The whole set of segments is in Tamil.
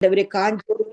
ஆண்டவரே காஞ்சோரி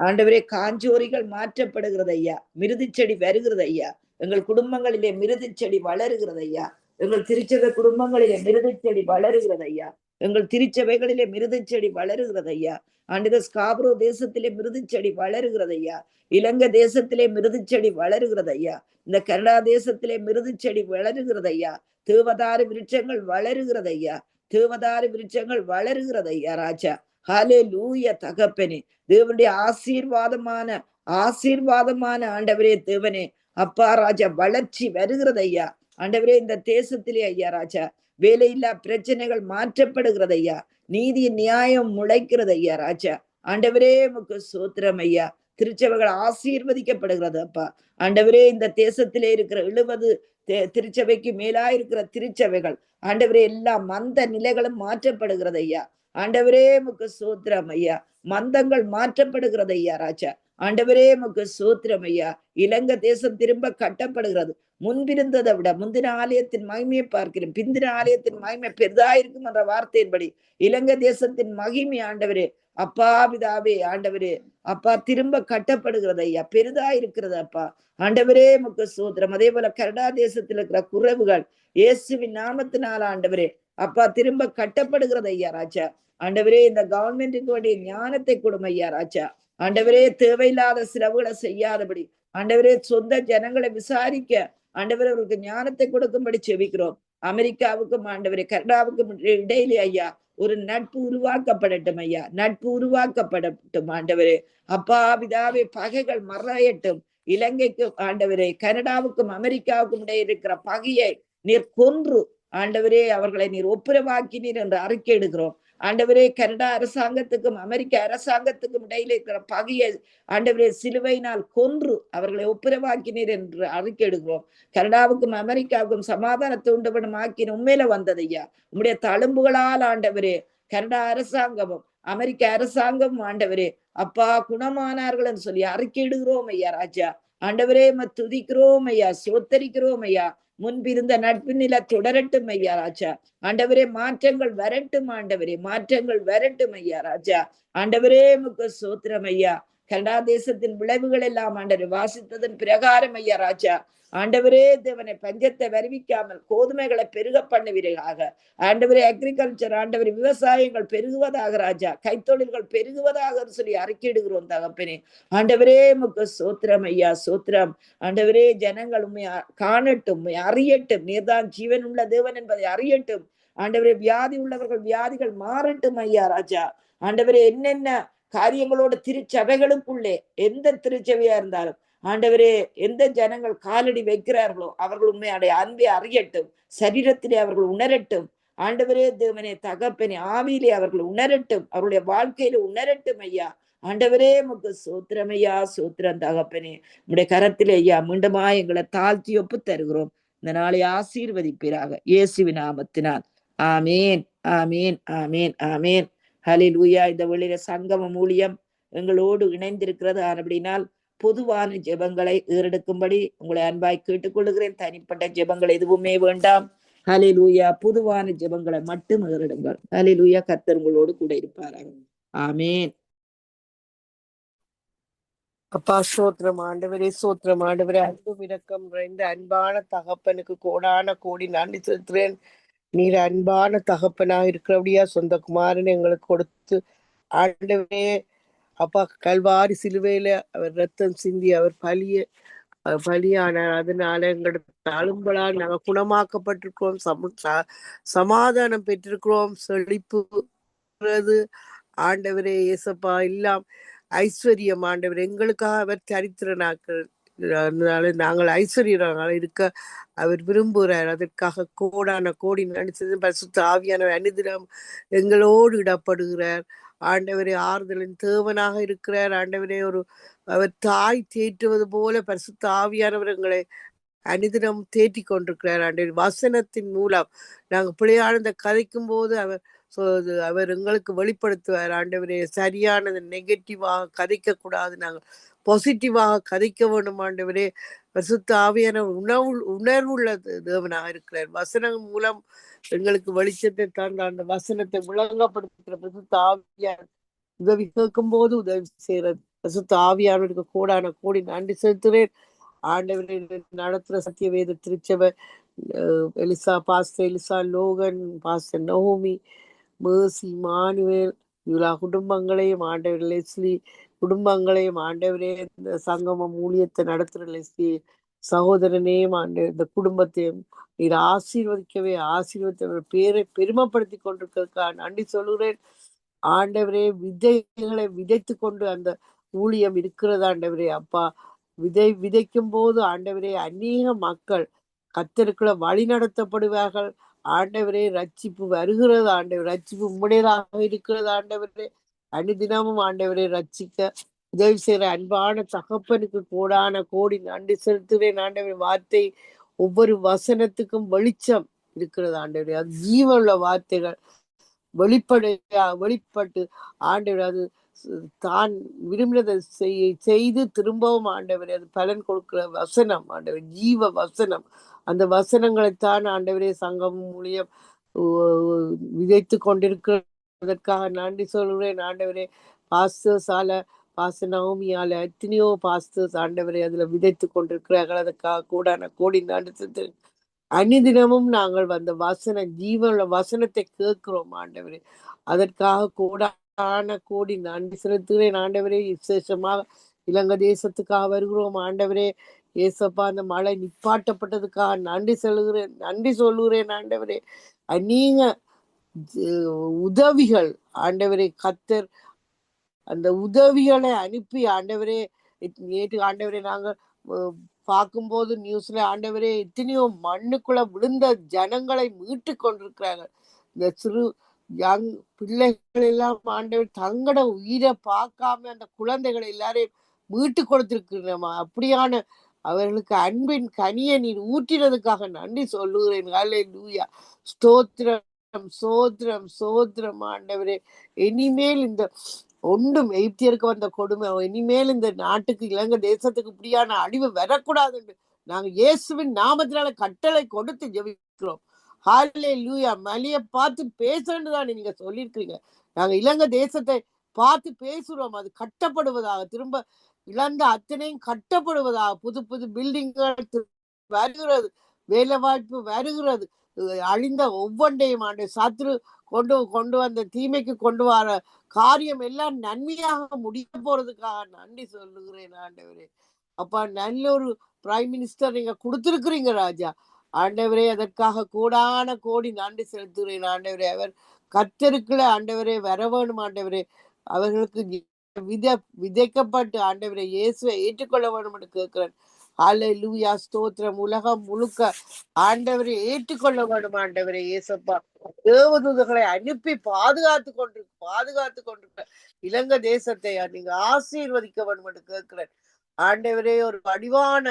ஆண்டவரே காஞ்சோரிகள் மாற்றப்படுகிறது ஐயா. மிருதி செடி வருகிறது ஐயா. எங்கள் குடும்பங்களிலே மிருதி செடி வளருகிறது ஐயா. எங்கள் திருச்சபை குடும்பங்களிலே மிருதி செடி வளருகிறது ஐயா. எங்கள் திருச்சபைகளிலே மிருதி செடி வளருகிறது ஐயா. ஆண்டு ஸ்காப்ரோ தேசத்திலே மிருதி செடி வளருகிறது ஐயா. இலங்கை தேசத்திலே மிருதி செடி வளருகிறது ஐயா. இந்த கனடா தேசத்திலே மிருதி செடி வளருகிறது ஐயா. தேவதாறு விருட்சங்கள் வளருகிறது ஐயா. தேவதாறு விருட்சங்கள் வளருகிறது ஐயா ராஜா. ஹலே லூய தகப்பனே. தேவனுடைய ஆசீர்வாதமான ஆசீர்வாதமான ஆண்டவரே தேவனே. அப்பா ராஜா வளர்ச்சி வருகிறது ஐயா. ஆண்டவரே இந்த தேசத்திலே ஐயா ராஜா. வேலையில்லா பிரச்சனைகள் மாற்றப்படுகிறது ஐயா. நீதி நியாயம் முளைக்கிறது ஐயா ராஜா. ஆண்டவரே உமக்கு சோத்திரம் ஐயா. திருச்சபைகள் ஆசீர்வதிக்கப்படுகிறது அப்பா. ஆண்டவரே இந்த தேசத்திலே இருக்கிற எழுபது திருச்சபைக்கு மேலா இருக்கிற திருச்சபைகள். ஆண்டவரே எல்லா மந்த நிலைகளும் மாற்றப்படுகிறது ஐயா. ஆண்டவரே முக்கு சூத்திரம் ஐயா. மந்தங்கள் மாற்றப்படுகிறது ஐயா ராஜா. ஆண்டவரே முக்கு சூத்திரம் ஐயா. இலங்கை தேசம் திரும்ப கட்டப்படுகிறது. முன்பிருந்ததை விட முந்தின ஆலயத்தின் மகிமையை பார்க்கிறேன். பிந்தின ஆலயத்தின் மகிமை பெரிதா இருக்கும் என்ற வார்த்தையின்படி இலங்கை தேசத்தின் மகிமை ஆண்டவரே. அப்பா பிதாவே ஆண்டவரே. அப்பா திரும்ப கட்டப்படுகிறது ஐயா. பெரிதா இருக்கிறது அப்பா. ஆண்டவரே முக்க சூத்திரம் அதே போல கனடா தேசத்தில் இருக்கிற குறைவுகள் இயேசுவின் நாமத்தினால் ஆண்டவரே. அப்பா திரும்ப கட்டப்படுகிறது ஐயா ராஜா. ஆண்டவரே இந்த கவர்மெண்ட்டுக்கு வேண்டிய ஞானத்தை கொடுங்க ஐயா ராஜா. ஆண்டவரே தேவையில்லாத செலவுகளை செய்யாதபடி ஆண்டவரே சொந்த ஜனங்களை விசாரிக்க ஆண்டவரே அவருக்கு ஞானத்தை கொடுக்கும்படி செவிக்கிறோம் அமெரிக்காவுக்கும் ஆண்டவரே கனடாவுக்கும் இடையிலே ஐயா ஒரு நட்பு உருவாக்கப்படட்டும் ஐயா. நட்பு உருவாக்கப்படட்டும் ஆண்டவரே. அப்பா பிதாவே பகைகள் மறையட்டும். இலங்கைக்கும் ஆண்டவரே கனடாவுக்கும் அமெரிக்காவுக்கும் இடையே இருக்கிற பகையை நீர் கொன்று ஆண்டவரே அவர்களை நீர் ஒப்புரவாக்கினீர் என்று அறிக்கை எடுக்கிறோம். ஆண்டவரே கனடா அரசாங்கத்துக்கும் அமெரிக்க அரசாங்கத்துக்கும் இடையில இருக்கிற பகையை ஆண்டவரே சிலுவையினால் கொன்று அவர்களை ஒப்புரவாக்கினீர் என்று அறிக்கை எடுக்கிறோம். கனடாவுக்கும் அமெரிக்காவுக்கும் சமாதானத்தை உண்டவனும் ஆக்கின உண்மையில வந்தது ஐயா. உம்முடைய தழும்புகளால் ஆண்டவரே கனடா அரசாங்கமும் அமெரிக்க அரசாங்கமும் ஆண்டவரே அப்பா குணமானார்கள் என்று சொல்லி அறிக்கையிடுகிறோம் ஐயா ராஜா. ஆண்டவரே ம துதிக்கிறோம் ஐயா சோத்தரிக்கிறோம் ஐயா. முன்பிருந்த நட்பு நில தொடரட்டும் ஐயா ராஜா. ஆண்டவரே மாற்றங்கள் வரட்டும் ஆண்டவரே மாற்றங்கள் வரட்டும் ஐயா ராஜா. ஆண்டவரே முக்க சோத்திரம் ஐயா. கனடா தேசத்தின் விளைவுகள் எல்லாம் ஆண்டவர் வாசித்ததன் பிரகாரம் ஐயா ராஜா. ஆண்டவரே தேவனை பஞ்சத்தை வருவிக்காமல் கோதுமைகளை பெருக பண்ணுவீர்களாக ஆண்டவரே அக்ரிகல்ச்சர் ஆண்டவர் விவசாயங்கள் பெருகுவதாக ராஜா. கைத்தொழில்கள் பெருகுவதாக சொல்லி அறிக்கையிடுகிறோம் தகப்பனே. ஆண்டவரே முக்க சோத்திரம் ஐயா சோத்திரம். ஆண்டவரே ஜனங்கள் உண்மை காணட்டும் உண்மை அறியட்டும். நீர்தான் ஜீவன் உள்ள தேவன் என்பதை அறியட்டும். ஆண்டவரே வியாதி உள்ளவர்கள் வியாதிகள் மாறட்டும் ஐயா ராஜா. ஆண்டவரே என்னென்ன காரியங்களோட திருச்சபைகளுக்குள்ளே எந்த திருச்சபையா இருந்தாலும் ஆண்டவரே எந்த ஜனங்கள் காலடி வைக்கிறார்களோ அவர்கள் உண்மையுடைய அன்பை அறியட்டும் சரீரத்திலே அவர்கள் உணரட்டும். ஆண்டவரே தேவனே தகப்பனே ஆவியிலே அவர்கள் உணரட்டும் அவருடைய வாழ்க்கையில உணரட்டும் ஐயா. ஆண்டவரே முக்கு சூத்திரம் ஐயா சூத்திரம் தகப்பனே. உடைய கரத்திலே ஐயா மீண்டுமா எங்களை தாழ்த்தி ஒப்பு தருகிறோம். இந்த நாளை ஆசீர்வதிப்பீராக. இயேசுவி நாமத்தினால். ஆமேன் ஆமேன் ஆமேன் ஆமேன். ஹலில் உயா இந்த வெளியில சங்கம மூலியம் எங்களோடு இணைந்திருக்கிறது. அப்படினால் பொதுவான ஜெபங்களை ஏறெடுக்கும்படி உங்களை அன்பாய் கேட்டுக்கொள்ளுகிறேன். தனிப்பட்ட ஜெபங்கள் எதுவுமே வேண்டாம். ஹலிலூயா பொதுவான ஜெபங்களை மட்டும் ஏறிடுங்கள். ஹலிலூயா கத்தர் உங்களோடு கூட இருப்பாராக. ஆமேன். அப்பா சோத்திரம் ஆண்டவரே சோத்திரம் ஆண்டவரே அன்பு விரக்கம் நிறைந்த அன்பான தகப்பனுக்கு கோடான கோடி நன்றி செலுத்துறேன் நீர் அன்பான தகப்பனாக இருக்கிறபடியா சொந்த குமாரன் எங்களுக்கு கொடுத்து ஆண்டவரே அப்பா கல்வாரி சிலுவையில அவர் ரத்தம் சிந்தி அவர் பலிய பலியானார். அதனால எங்களோட தழும்பலால் நாங்கள் குணமாக்கப்பட்டிருக்கிறோம். சம சமாதானம் பெற்றிருக்கிறோம். செழிப்பு ஆண்டவரே இயேசப்பா எல்லாம் ஐஸ்வர்யம் ஆண்டவர். எங்களுக்காக அவர் சரித்திரனாக்கள் அதனால நாங்கள் ஐஸ்வர்யனாக இருக்க அவர் விரும்புகிறார். அதற்காக கோடான கோடி நினைச்சது பசுத்த ஆவியானவர் அனுதினம் எங்களோடு இடப்படுகிறார். ஆண்டவரே ஆறுதலின் தேவனாக இருக்கிறார். ஆண்டவரே ஒரு அவர் தாய் தேற்றுவது போல பரிசுத்த ஆவியானவர் அனிதினம் தேற்றி கொண்டிருக்கிறார். ஆண்டவர் வசனத்தின் மூலம் நாங்கள் பிள்ளையானந்த கதைக்கும் போது அவர் அவர் எங்களுக்கு வெளிப்படுத்துவார். ஆண்டவரே சரியானது நெகட்டிவாக கதைக்க கூடாது நாங்கள் பாசிட்டிவாக கதைக்க வேண்டும் ஆண்டவரே. பரிசுத்த ஆவியான உணவு உணர்வுள்ள தேவனாக இருக்கிறார். வசனம் மூலம் எங்களுக்கு வெளிச்சத்தை தாண்ட அந்த வசனத்தை விளங்கப்படுத்துகிற பரிசுத்த ஆவியார் உதவி கேட்கும் போது உதவி செய்யற பரிசுத்த ஆவியானவருக்கு கூடான கோடி நன்றி செலுத்துகிறேன். ஆண்டவரை நடத்துற சத்தியவேத திருச்சபை அஹ், Elisa pastor Elisa Logan pastor Naomi Mercy Manuel இவ்வளா குடும்பங்களையும் ஆண்டவர் லெஸ்லி குடும்பங்களையும் ஆண்டவரே இந்த சங்கமம் ஊழியத்தை நடத்துற லெஸ்லி சகோதரனையும் ஆண்டு இந்த குடும்பத்தையும் நீர் ஆசீர்வதிக்கவே ஆசீர்வதித்த பேரை பெருமைப்படுத்தி கொண்டிருக்கிறதுக்கா நன்றி சொல்கிறேன் ஆண்டவரே விதைகளை விதைத்து கொண்டு அந்த ஊழியம் இருக்கிறது ஆண்டவரே அப்பா. விதை விதைக்கும் போது ஆண்டவரே அநேக மக்கள் கத்தருக்குள்ள வழி நடத்தப்படுவார்கள் ஆண்டவரே ரட்சிப்பு வருகிறது. ஆண்டவர் ரட்சிப்பு உம்முடையதாக இருக்கிறது. ஆண்டவரே அனுதினமும் ஆண்டவரை ரட்சிக்க உதவி செய்கிற அன்பான தகப்பனுக்கு கோடான கோடி நன்றி செலுத்துவேன் ஆண்டவர் வார்த்தை ஒவ்வொரு வசனத்துக்கும் வெளிச்சம் இருக்கிறது. ஆண்டவரே அது ஜீவனுள்ள வார்த்தைகள். வெளிப்பட வெளிப்பட்டு ஆண்டவர் அது தான் விரும்பினதை செய் செய்து திரும்பவும் ஆண்டவர் அது பலன் கொடுக்கிற வசனம். ஆண்டவர் ஜீவ வசனம். அந்த வசனங்களைத்தான் ஆண்டவரே சங்கம் மூலியம் விதைத்து கொண்டிருக்கிறதற்காக நன்றி சொல்கிறேன் ஆண்டவரே பாஸ்டர்ஸ் பாச நவமியால எத்தனையோ பாஸ்டர்ஸ் ஆண்டவரை அதுல விதைத்து கொண்டிருக்கிறார்கள். அதுக்காக நான் கோடி நடத்து அணிதினமும் நாங்கள் அந்த வசன ஜீவன வசனத்தை கேட்கிறோம் ஆண்டவரே. அதற்காக கூடான கோடி நன்றி செலுத்துகிறேன். ஆண்டவரே விசேஷமாக இலங்கை தேசத்துக்காக வருகிறோம் ஆண்டவரே. ஏசப்பா அந்த மழை நிப்பாட்டப்பட்டதுக்காக நன்றி செலுகிறேன் நன்றி சொல்லுகிறேன் ஆண்டவரே. நீங்க உதவிகள் ஆண்டவரே கத்தர் அந்த உதவிகளை அனுப்பி ஆண்டவரே நேற்று ஆண்டவரே நாங்க பார்க்கும்போது நியூஸ்ல ஆண்டவரே எத்தனையோ மண்ணுக்குள்ள விழுந்த ஜனங்களை மீட்டு கொண்டிருக்கிறார்கள் இந்த சிறு யங் பிள்ளைகள் எல்லாம் ஆண்டவர் தங்களோட உயிரை பார்க்காம அந்த குழந்தைகளை எல்லாரையும் மீட்டு கொடுத்திருக்கிறோமா? அப்படியான அவர்களுக்கு அன்பின் கனியை நீர் ஊற்றினதுக்காக நன்றி சொல்லுகிறேன். லூயா ஸ்தோத்திரம் சோத்திரம் சோத்திரம் ஆண்டவரே. இனிமேல் இந்த ஒன்றும் எய்ப்தியருக்கு வந்த கொடுமை இனிமேல் இந்த நாட்டுக்கு இலங்கை தேசத்துக்கு இப்படியான அழிவு வரக்கூடாது என்று நாங்க இயேசுவின் நாமத்தினால கட்டளை கொடுத்து ஜெபிக்கிறோம். ஹாலே லூயா மலிய பார்த்து பேசுறேன்னு தான் நீங்க சொல்லியிருக்கீங்க நாங்க இலங்கை தேசத்தை பார்த்து பேசுறோம். அது கட்டப்படுவதாக. திரும்ப இழந்த அத்தனையும் கட்டப்படுவதாக புது புது பில்டிங்கள் வருகிறது. வேலை வாய்ப்பு வருகிறது அழிந்த ஒவ்வொன்றையும் ஆண்டு சத்ரு கொண்டு கொண்டு வந்த தீமைக்கு கொண்டு வர காரியம் எல்லாம் நன்மையாக முடிய போறதுக்காக நன்றி சொல்லுகிறேன் ஆண்டவரே. அப்பா நல்ல ஒரு பிரைம் மினிஸ்டர் நீங்க கொடுத்திருக்கிறீங்க ராஜா. ஆண்டவரே அதற்காக கூடான கோடி நன்றி செலுத்துகிறேன் ஆண்டவரே. அவர் கத்தருக்குள்ள ஆண்டவரே வர வேணும் ஆண்டவரே. அவர்களுக்கு வித விதைக்கப்பட்டு ஆண்டவரை இயேசுவை ஏற்றுக்கொள்ள வேண்டும் என்று கேட்கிறேன் ஹாலே லூயா ஸ்தோத்திரம். உலகம் முழுக்க ஆண்டவரை ஏற்றுக்கொள்ள வேண்டும் ஆண்டவரை இயேசப்பா. தேவதூதர்களை அனுப்பி பாதுகாத்து கொண்டு பாதுகாத்து கொண்டிருக்க இலங்கை தேசத்தை நீங்க ஆசீர்வதிக்க வேண்டும் என்று கேட்கிறேன் ஆண்டவரே ஒரு வடிவான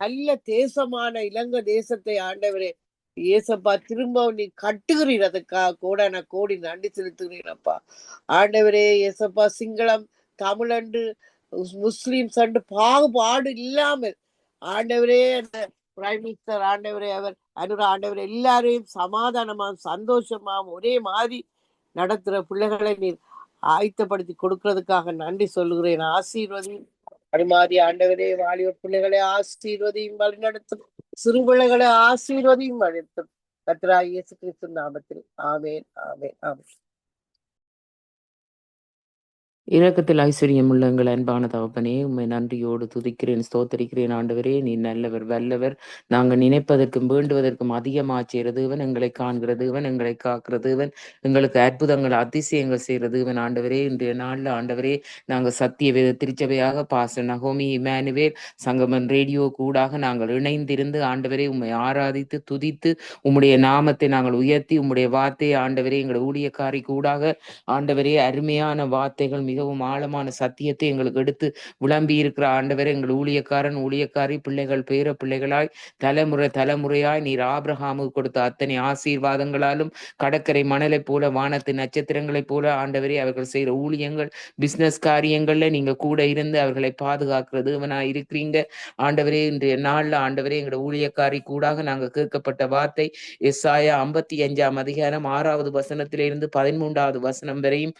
நல்ல தேசமான இலங்கை தேசத்தை ஆண்டவரே ஏசப்பா திரும்ப நீ கட்டுகிறீர் கூட நான் கோடி நன்றி செலுத்துகிறீரப்பா ஆண்டவரே ஏசப்பா சிங்களம் தமிழன்று முஸ்லீம்ஸ் அண்டு பாகுபாடு இல்லாமல் ஆண்டவரே அந்த பிரைம் மினிஸ்டர் ஆண்டவரே அவர் அனுர ஆண்டவர் எல்லாரையும் சமாதானமா சந்தோஷமாகவும் ஒரே மாதிரி நடத்துற பிள்ளைகளை நீர் ஆயத்தப்படுத்தி கொடுக்கறதுக்காக நன்றி சொல்லுகிறேன். ஆசீர்வதியும் அது மாதிரி ஆண்டவரே வாலிபர் பிள்ளைகளை ஆசீர்வதியும் வழிநடத்தும். சிறுபிள்ளைகளை ஆசீர்வதியும் அழைத்தும் கத்ரா இயேசு கிறிஸ்து நாமத்தில். ஆமேன் ஆமேன் ஆமேன். இரக்கத்தில் ஐஸ்வர்யம் உள்ள எங்கள் அன்பான தகப்பனே உம்மை நன்றியோடு துதிக்கிறேன் ஸ்தோத்தரிக்கிறேன். ஆண்டவரே நீ நல்லவர் வல்லவர். நாங்கள் நினைப்பதற்கும் வேண்டுவதற்கும் அதிகமாக செய்கிறதுவன் எங்களை காண்கிறதுவன் எங்களை காக்கிறதுவன் எங்களுக்கு அற்புதங்கள் அதிசயங்கள் செய்கிறதுவன் ஆண்டவரே. இன்றைய நாளில் ஆண்டவரே நாங்கள் சத்திய வேத திருச்சபையாக பாச நகோமி இமானுவேல் சங்கமன் ரேடியோ கூடாக நாங்கள் இணைந்திருந்து ஆண்டவரே உம்மை ஆராதித்து துதித்து உம்முடைய நாமத்தை நாங்கள் உயர்த்தி உம்முடைய வார்த்தையை ஆண்டவரே எங்கள் ஊழியக்காரி கூடாக. ஆண்டவரே அருமையான வார்த்தைகள் மிகவும் ஆழமான சத்தியத்தை எங்களுக்கு எடுத்து விளம்பி இருக்கிற ஆண்டவரே எங்கள் ஊழியக்காரன் ஊழியக்காரி பிள்ளைகள் பேர பிள்ளைகளாய் தலைமுறை தலைமுறையாய் நீர் ஆபிரஹாமுக்கு கொடுத்த அத்தனை ஆசீர்வாதங்களாலும் கடற்கரை மணலைப் போல வானத்து நட்சத்திரங்களைப் போல ஆண்டவரே அவர்கள் செய்கிற ஊழியங்கள் பிசினஸ் காரியங்கள்ல நீங்க கூட இருந்து அவர்களை பாதுகாக்கிறது இவனா இருக்கிறீங்க. ஆண்டவரே இன்றைய நாள்ல ஆண்டவரே எங்களோட ஊழியக்காரி கூடாக நாங்க கேட்கப்பட்ட வார்த்தை எஸ்ஆயா ஐம்பத்தி அஞ்சாம் அதிகாரம் ஆறாவது வசனத்திலிருந்து பதிமூன்றாவது வசனம் வரையும்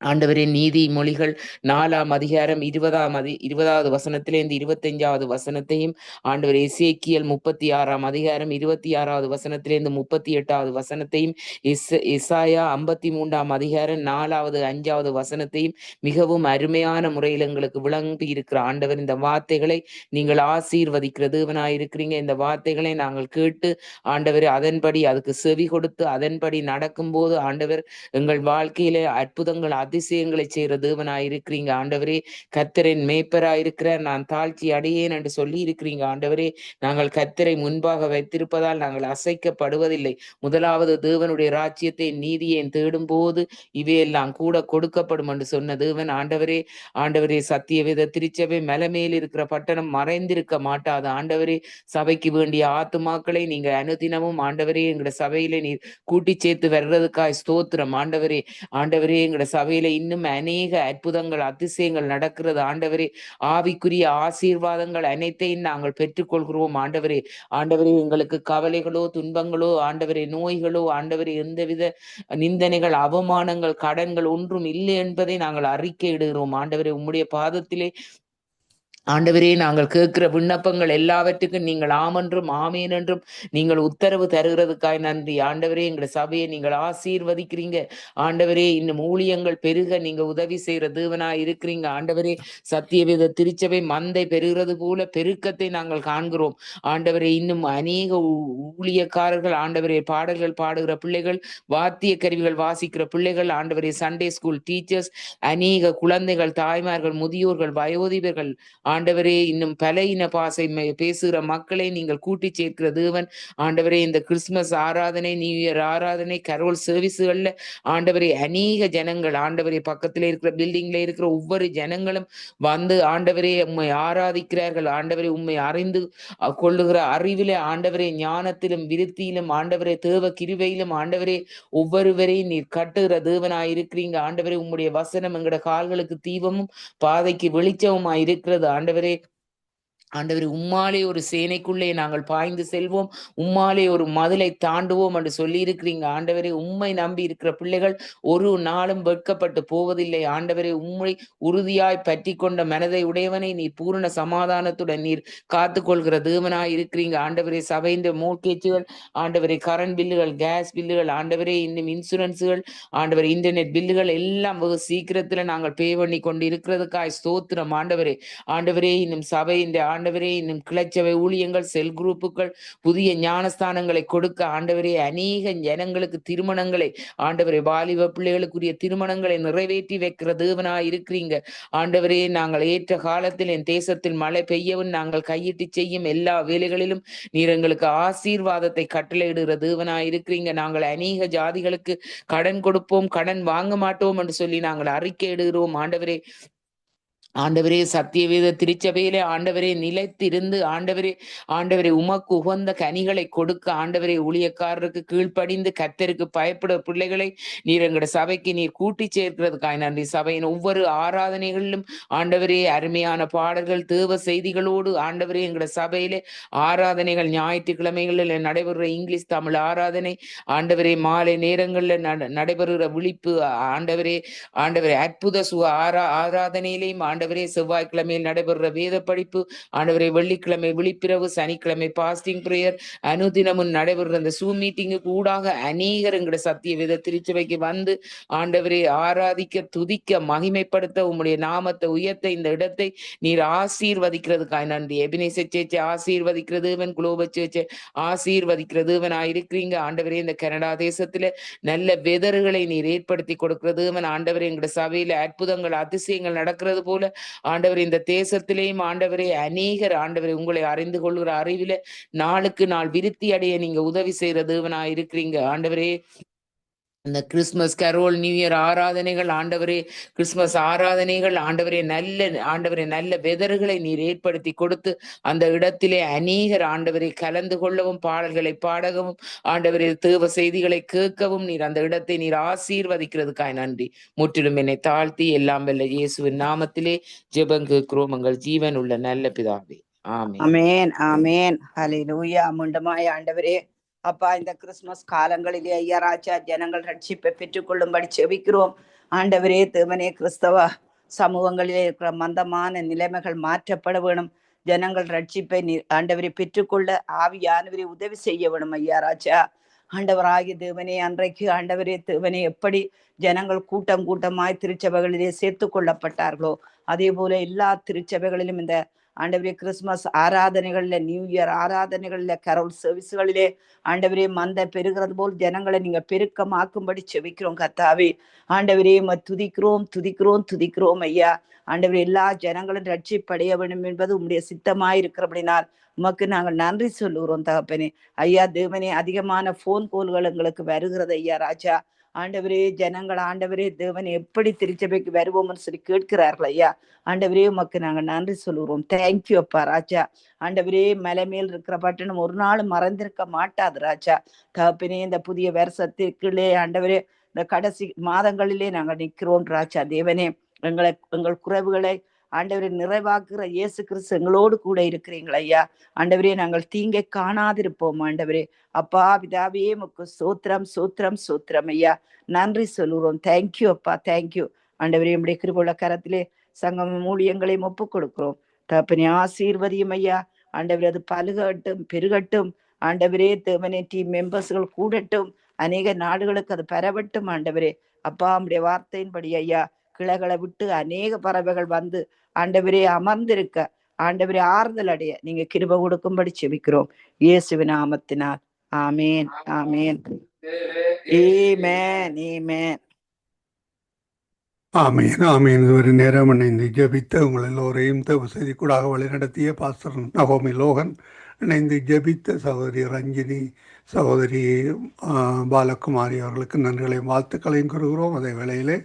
ஆண்டவரே நீதிமொழிகள் நாலாம் அதிகாரம் இருபதாம் அதி இருபதாவது வசனத்திலேருந்து இருபத்தஞ்சாவது வசனத்தையும் ஆண்டவர் எசேக்கியல் முப்பத்தி ஆறாம் அதிகாரம் இருபத்தி ஆறாவது வசனத்திலேருந்து முப்பத்தி எட்டாவது வசனத்தையும் எஸ் எசாயா ஐம்பத்தி மூன்றாம் அதிகாரம் நாலாவது அஞ்சாவது வசனத்தையும் மிகவும் அருமையான முறையில் எங்களுக்கு விளங்கி இருக்கிற ஆண்டவர் இந்த வார்த்தைகளை நீங்கள் ஆசீர்வதிக்கிறதுவனாய் இருக்கிறீங்க. இந்த வார்த்தைகளை நாங்கள் கேட்டு ஆண்டவர் அதன்படி அதுக்கு செவி கொடுத்து அதன்படி நடக்கும்போது ஆண்டவர் எங்கள் வாழ்க்கையிலே அற்புதங்கள் அதிசயங்களை செய்கிற தேவனாய் இருக்கிறீங்க. ஆண்டவரே கத்தரின் மேய்ப்பரா இருக்கிறார் நான் தாழ்ச்சி அடையேன் என்று சொல்லி இருக்கிறீங்க. ஆண்டவரே நாங்கள் கத்தரை முன்பாக வைத்திருப்பதால் நாங்கள் அசைக்கப்படுவதில்லை. முதலாவது தேவனுடைய ராஜ்யத்தை நீதியை தேடும் போது இவையெல்லாம் கூட கொடுக்கப்படும் என்று சொன்ன தேவன். ஆண்டவரே ஆண்டவரே சத்தியவேத திருச்சபை மலைமேல் இருக்கிற பட்டணம் மறைந்திருக்க மாட்டாது. ஆண்டவரே சபைக்கு வேண்டிய ஆத்துமாக்களை நீங்க அனுதினமும் ஆண்டவரே எங்கட சபையில நீர் கூட்டி சேர்த்து வர்றதுக்காய் ஸ்தோத்திரம். ஆண்டவரே ஆண்டவரே எங்கட சபையில இன்னும் அநேக அற்புதங்கள் அதிசயங்கள் நடக்கிறது. ஆண்டவரே ஆவிக்குரிய ஆசீர்வாதங்கள் அனைத்தையும் நாங்கள் பெற்றுக்கொள்கிறோம். ஆண்டவரே ஆண்டவரே எங்களுக்கு கவலைகளோ துன்பங்களோ ஆண்டவரே நோய்களோ ஆண்டவரே எந்தவித நிந்தனைகள் அவமானங்கள் கடன்கள் ஒன்றும் இல்லை என்பதை நாங்கள் அறிக்கையிடுகிறோம். ஆண்டவரே உம்முடைய பாதத்திலே ஆண்டவரே நாங்கள் கேட்கிற விண்ணப்பங்கள் எல்லாவற்றுக்கும் நீங்கள் ஆமென்றும் ஆமேன் என்றும் நீங்கள் உத்தரவு தருகிறதுக்காய் நன்றி. ஆண்டவரே எங்களை சபையை நீங்கள் ஆசீர்வதிக்கிறீங்க. ஆண்டவரே இன்னும் ஊழியங்கள் பெருக நீங்க உதவி செய்யற தேவனா இருக்கிறீங்க. ஆண்டவரே சத்தியவேத திருச்சபை மந்தை பெறுகிறது போல பெருக்கத்தை நாங்கள் காண்கிறோம். ஆண்டவரே இன்னும் அநேக ஊழியக்காரர்கள் ஆண்டவரே பாடல்கள் பாடுகிற பிள்ளைகள் வாத்திய கருவிகள் வாசிக்கிற பிள்ளைகள் ஆண்டவரே சண்டே ஸ்கூல் டீச்சர்ஸ் அநேக குழந்தைகள் தாய்மார்கள் முதியோர்கள் வயோதிபர்கள் ஆண்டவரே இன்னும் பல இன பாசை பேசுகிற மக்களை நீங்கள் கூட்டி சேர்க்கிற தேவன். ஆண்டவரே இந்த கிறிஸ்துமஸ் ஆராதனை நியூ இயர் ஆராதனை கரோல் சர்வீஸுகள்ல ஆண்டவரே அநேக ஜனங்கள் ஆண்டவரே பக்கத்துல இருக்கிற பில்டிங்ல இருக்கிற ஒவ்வொரு ஜனங்களும் வந்து ஆண்டவரே உம்மை ஆராதிக்கிறார்கள். ஆண்டவரே உண்மை அறிந்து கொள்ளுகிற அறிவிலே ஆண்டவரே ஞானத்திலும் விருத்தியிலும் ஆண்டவரே தேவ கிருவையிலும் ஆண்டவரே ஒவ்வொருவரையும் நீர் கட்டுகிற தேவனாய் இருக்கிறீங்க. ஆண்டவரே உம்முடைய வசனம் எங்களோட கால்களுக்கு தீபமும் பாதைக்கு வெளிச்சமுமாய் இருக்கிறது. ஆண்டவரே ஆண்டவர் உம்மாலே ஒரு சேனைக்குள்ளே நாங்கள் பாய்ந்து செல்வோம். உம்மாலே ஒரு மதுளை தாண்டுவோம் என்று சொல்லி இருக்கிறீங்க ஆண்டவரே உம்மை நம்பி இருக்கிற பிள்ளைகள் ஒரு நாளும் வெட்கப்பட்டு போவதில்லை. ஆண்டவரே உம்மை உறுதியாய் பற்றி கொண்ட மனதை உடையவனை நீர் பூரண சமாதானத்துடன் நீர் காத்துக்கொள்கிற தேவனாய் இருக்கிறீங்க. ஆண்டவரே சபையின் மோர்கேஜுகள் ஆண்டவரே கரண்ட் பில்லுகள் கேஸ் பில்லுகள் ஆண்டவரே இன்னும் இன்சூரன்ஸுகள் ஆண்டவர் இன்டர்நெட் பில்லுகள் எல்லாம் வெகு சீக்கிரத்துல நாங்கள் பே பண்ணி கொண்டு இருக்கிறதுக்காய் ஸ்தோத்திரம். ஆண்டவரே ஆண்டவரே இன்னும் சபையின் ஆண்டவரே இன்னும் கிளச்சவை ஊழியங்கள் செல் குரூப்புகள் புதிய ஞானஸ்தானங்களை கொடுக்க ஆண்டவரே அநேக ஜனங்களுக்கு திருமணங்களை ஆண்டவரே வாலிப பிள்ளைகளுக்குரிய திருமணங்களை நிறைவேற்றி வைக்கிற தேவனா இருக்கிறீங்க. ஆண்டவரே நாங்கள் ஏற்ற காலத்தில் என் தேசத்தில் மழை பெய்யவும் நாங்கள் கையிட்டு செய்யும் எல்லா வேலைகளிலும் நீர் எங்களுக்கு ஆசீர்வாதத்தை கட்டளையிடுகிற தேவனா இருக்கிறீங்க. நாங்கள் அநேக ஜாதிகளுக்கு கடன் கொடுப்போம் கடன் வாங்க மாட்டோம் என்று சொல்லி நாங்கள் அறிக்கை இடுகிறோம் ஆண்டவரே ஆண்டவரே சத்தியவேத திருச்சபையிலே ஆண்டவரே நிலைத்திருந்து ஆண்டவரே ஆண்டவரே உமக்கு உகந்த கனிகளை கொடுக்க ஆண்டவரே ஊழியக்காரருக்கு கீழ்ப்படிந்து கத்தருக்கு பயப்பட பிள்ளைகளை நீர் எங்கட சபைக்கு நீர் கூட்டி சேர்க்கிறதுக்காய் நன்றி. சபையின் ஒவ்வொரு ஆராதனைகளிலும் ஆண்டவரே அருமையான பாடல்கள் தேவ செய்திகளோடு ஆண்டவரே எங்களோட சபையிலே ஆராதனைகள் ஞாயிற்றுக்கிழமைகளில் நடைபெறுகிற இங்கிலீஷ் தமிழ் ஆராதனை ஆண்டவரே மாலை நேரங்களில் நட- நடைபெறுகிற விழிப்பு ஆண்டவரே ஆண்டவரே அற்புத சுக ஆரா ஆராதனையிலையும் ஆண்டவர் செவ்வாய்க்கிழமையில் நடைபெறுற வேத படிப்பு ஆண்டவரே வெள்ளிக்கிழமை விழிப்பிரவு சனிக்கிழமை பாஸ்டிங் பிரேயர் அனுதினமும் நடைபெறுற அந்த சூ மீட்டிங்குக்கு ஊடாக அநேகர் எங்களுடைய சத்திய வித திருச்சபைக்கு வந்து ஆண்டவரே ஆராதிக்க துதிக்க மகிமைப்படுத்த உங்களுடைய நாமத்தை உயர்த்த இந்த இடத்தை நீர் ஆசீர்வதிக்கிறதுக்காய் நன்றி. எபினேச சேச்சை ஆசீர்வதிக்கிறது இவன் குளோப சேச்சை ஆசீர்வதிக்கிறது இவன் இருக்கிறீங்க. ஆண்டவரே இந்த கனடா தேசத்துல நல்ல வெதர்களை நீர் ஏற்படுத்தி கொடுக்கிறது இவன் ஆண்டவரே எங்களுடைய சபையில அற்புதங்கள் அதிசயங்கள் நடக்கிறது போல ஆண்டவர் இந்த தேசத்திலேயும் ஆண்டவரே அநேகர் ஆண்டவரே உங்களை அறிந்து கொள்கிற அறிவில நாளுக்கு நாள் விருத்தி அடைய நீங்க உதவி செய்யற தேவனா இருக்கிறீங்க. ஆண்டவரே இந்த கிறிஸ்மஸ் கரோல் நியூ இயர் ஆராதனைகள் ஆண்டவரே கிறிஸ்மஸ் ஆராதனைகள் ஆண்டவரே நல்ல ஆண்டவரே நல்ல வெதர்களை நீர் ஏற்படுத்தி கொடுத்து அந்த இடத்திலே அநேகர் ஆண்டவரை கலந்து கொள்ளவும் பாடல்களை பாடகவும் ஆண்டவரே தேவ செய்திகளை கேட்கவும் நீர் அந்த இடத்தை நீர் ஆசீர்வதிக்கிறதுக்காய் நன்றி. முற்றிலும் என்னை தாழ்த்தி எல்லாம் வல்ல இயேசுவின் நாமத்திலே ஜெபம் கேட்கிறோம். எங்கள் ஜீவன் உள்ள நல்ல பிதாவே. ஆமேன். ஆமேன் ஆமேன். ஹalleluya. முண்டமாய் ஆண்டவரே. அப்பா இந்த கிறிஸ்துமஸ் காலங்களிலே ஐயா ராஜா ஜனங்கள் ரட்சிப்பை பெற்றுக்கொள்ளும்படி செவிக்கிறோம் ஆண்டவரே தேவனே கிறிஸ்தவ சமூகங்களிலே இருக்கிற மந்தமான நிலைமைகள் மாற்றப்பட வேணும். ஜனங்கள் ரட்சிப்பை ஆண்டவரை பெற்றுக்கொள்ள ஆவியானவரை உதவி செய்ய வேணும் ஐயா ராஜா ஆண்டவராகிய தேவனே அன்றைக்கு ஆண்டவரே தேவனே எப்படி ஜனங்கள் கூட்டம் கூட்டமாய் திருச்சபைகளிலே சேர்த்து கொள்ளப்பட்டார்களோ அதே போல எல்லா திருச்சபைகளிலும் இந்த ஆண்டவரே கிறிஸ்மஸ் ஆராதனைகளில் நியூ இயர் ஆராதனைகளில் கரோல் சர்வீஸ்களிலே ஆண்டவரே மந்த பெருகிறது போல் ஜனங்களை நீங்க பெருக்கமாக்கும்படி செவிக்கிறோம் கத்தாவே ஆண்டவரே துதிக்கிறோம் துதிக்கிறோம் துதிக்கிறோம் ஐயா. ஆண்டவரே எல்லா ஜனங்களும் ரட்சிப்படைய வேண்டும் என்பது உம்முடைய சித்தமாயிருக்கிறபடினால் உமக்கு நாங்கள் நன்றி சொல்லுகிறோம் தகப்பனே. ஐயா தேவனே அதிகமான ஃபோன் கோல்கள் எங்களுக்கு வருகிறது ஐயா ராஜா. ஆண்டவரே ஜனங்கள் ஆண்டவரே தேவன் எப்படி திருச்சபைக்கு வருவோம்னு சொல்லி கேட்கிறார்கள் ஐயா ஆண்டவரே உமக்கு நாங்கள் நன்றி சொல்லுகிறோம். தேங்க்யூ அப்பா ராஜா. ஆண்டவரே மலை மேல் இருக்கிற பட்டணம் ஒரு நாள் மறந்திருக்க மாட்டாது ராஜா. தகப்பனே இந்த புதிய வருஷத்திற்குள்ளே ஆண்டவரே இந்த கடைசி மாதங்களிலே நாங்கள் நிற்கிறோம் ராஜா. தேவனே எங்களை எங்கள் குறைவுகளை ஆண்டவரை நிறைவாக்குற இயேசு கிறிஸ்து எங்களோடு கூட இருக்கிறீங்களா ஐயா. ஆண்டவரே நாங்கள் தீங்கை காணாதிருப்போம் ஆண்டவரே. அப்பா பிதாவே முக்கு சோத்திரம் சோத்திரம் சோத்திரம் ஐயா. நன்றி சொல்லுறோம். தேங்க்யூ அப்பா தேங்க்யூ ஆண்டவரே நம்முடைய கிருபுள்ள கரத்திலே சங்கம் மூலியங்களையும் ஒப்புக் கொடுக்கிறோம். தப்பனே ஆசீர்வதியும் ஐயா. ஆண்டவரே அது பலுகட்டும் பெருகட்டும். ஆண்டவரே தேவனே டீம் மெம்பர்ஸ்கள் கூடட்டும். அநேக நாடுகளுக்கு அது பரவட்டும் ஆண்டவரே. அப்பா நம்முடைய வார்த்தையின்படி ஐயா. கிளைகளை விட்டு அநேக பறவைகள் வந்து ஆண்டவரே அமர்ந்திருக்க ஆண்டவரே ஆறுதல் அடைய நீங்க கிருப கொடுக்கும்படி செபிக்கிறோம். இயேசுவி நாமத்தினால். ஆமேன் ஆமேன். ஏமேன் ஏமேன் ஆமீன் ஆமீன். ஒரு நேரம் இணைந்து ஜபித்த உங்கள் எல்லோரையும் வசதி கூடாக வழிநடத்திய பாஸ்டர் நகோமி லோகன். இணைந்து ஜபித்த சகோதரி ரஞ்சினி சகோதரி பாலகுமாரி அவர்களுக்கு நன்றிகளையும் வாழ்த்துக்களையும் கூறுகிறோம். அதே வேளையிலே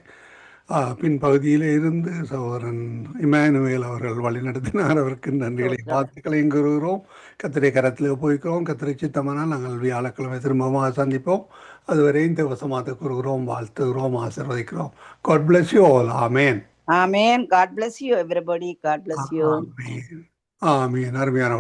பின்பகுதியிலே இருந்து சகோதரன் இமானுவேல் அவர்கள் வழிநடத்தினார். அவருக்கு நன்றிகளையும் வாழ்த்துக்களையும் கூறுகிறோம். கத்திரை கரத்தில் போய்க்கிறோம் கத்திரை சித்தமானால் நாங்கள் வியாழக்கிழமை திரும்பமாக சந்திப்போம் அதுவரை இந்த வசமாக கூறுகிறோம் வாழ்த்துகிறோம் ஆசீர்வதிக்கிறோம். God bless you all amen amen God bless you everybody. God you. ஆமீன் ஆமீன் அருமையானவர்களே.